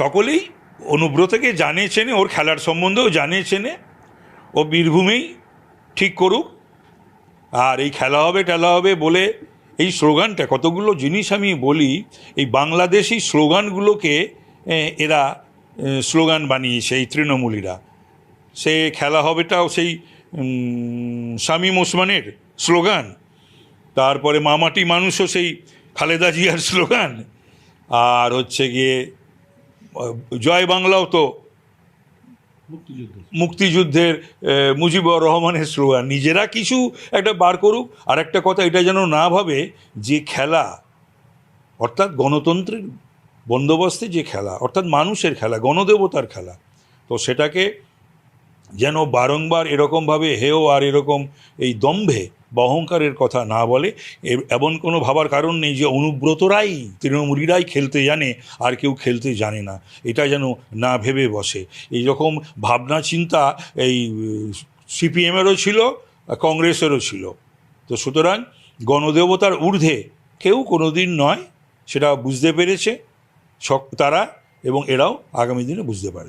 সকলেই অনুব্রতকে জানে চেনে ওর খেলার সম্বন্ধেও জানে চেনে ও বীরভূমেই ঠিক করুক। আর এই খেলা হবে, টেলা হবে বলে এই স্লোগানটা, কতগুলো জিনিস আমি বলি, এই বাংলাদেশি স্লোগানগুলোকে এরা স্লোগান বানিয়েছে এই তৃণমূলীরা। সে খেলা হবেটাও সেই শামীম ওসমানের স্লোগান, তারপরে মামাটি মানুষও সেই খালেদা জিয়ার স্লোগান, আর হচ্ছে গিয়ে জয় বাংলাও তো মুক্তিযুদ্ধের মুজিবুর রহমানের স্লোগান। নিজেরা কিছু একটা বার করুক। আর একটা কথা এটা যেন না ভাবে যে খেলা অর্থাৎ গণতন্ত্রের বন্দোবস্তে যে খেলা অর্থাৎ মানুষের খেলা গণদেবতার খেলা তো সেটাকে যেন বারংবার এরকমভাবে হেও আর এরকম এই দম্ভে অহংকারের কথা না বলে এমন কোনো ভাবার কারণ নেই যে অনুব্রতরাই, তৃণমূলীরাই খেলতে জানে, আর কেউ খেলতে জানে না। এটা যেন না ভেবে বসে। এই রকম ভাবনা চিন্তা এই সিপিএমেরও ছিল, কংগ্রেসেরও ছিল। তো সুতরাং গণদেবতার ঊর্ধ্বে কেউ কোনো দিন নয়, সেটা বুঝতে পেরেছে তারা এবং এরাও আগামী দিনে বুঝতে পারে